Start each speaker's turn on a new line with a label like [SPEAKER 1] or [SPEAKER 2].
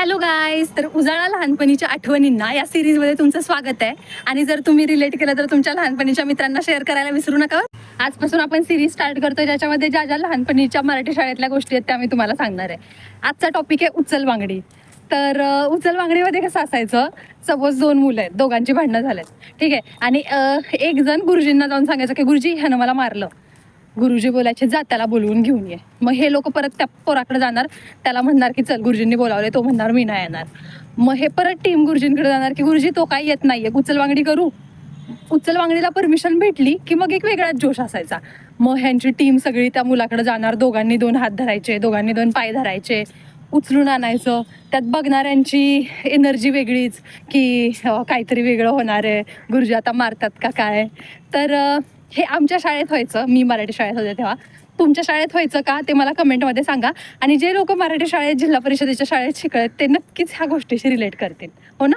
[SPEAKER 1] Hello guys तर उजाळा लहानपणीच्या आठवणींना या सिरीजमध्ये तुमचं स्वागत आहे. आणि जर तुम्ही रिलेट केलं तर तुमच्या लहानपणीच्या मित्रांना शेअर करायला विसरू नका. आजपासून आपण सिरीज स्टार्ट करतो ज्याच्यामध्ये ज्या ज्या लहानपणीच्या मराठी शाळेतल्या गोष्टी आहेत त्या मी तुम्हाला सांगणार आहे. आजचा टॉपिक आहे उचल बांगडी तर उचल बांगडीमध्ये कसं असायचं? सपोज दोन मुलं आहेत दोघांची भांडणं झालेत. ठीक आहे? आणि एक जण गुरुजींना जाऊन सांगायचं की गुरुजी ह्यानं मला मारलं. गुरुजी बोलायचे जा त्याला बोलवून घेऊन ये. मग हे लोक परत त्या पोराकडे जाणार. त्याला म्हणणार की चल गुरुजींनी बोलावले तो म्हणणार मी नाही येणार. मग हे परत टीम गुरुजींकडे जाणार की गुरुजी तो काही येत नाहीये. उचलवांगडी करू. उचलवांगडीला परमिशन भेटली की मग एक वेगळाच जोश असायचा. मग ह्यांची टीम सगळी त्या मुलाकडे जाणार. दोघांनी दोन हात धरायचे दोघांनी दोन पाय धरायचे उचलून आणायचं. त्यात बघणाऱ्यांची एनर्जी वेगळीच की काहीतरी वेगळं होणार आहे. गुरुजी आता मारतात का काय? तर हे आमच्या शाळेत व्हायचं. मी मराठी शाळेत होते तेव्हा. तुमच्या शाळेत व्हायचं का? ते मला कमेंटमध्ये सांगा. आणि जे लोक मराठी शाळेत जिल्हा परिषदेच्या शाळेत शिकत ते नक्कीच ह्या गोष्टीशी रिलेट करतील. हो ना?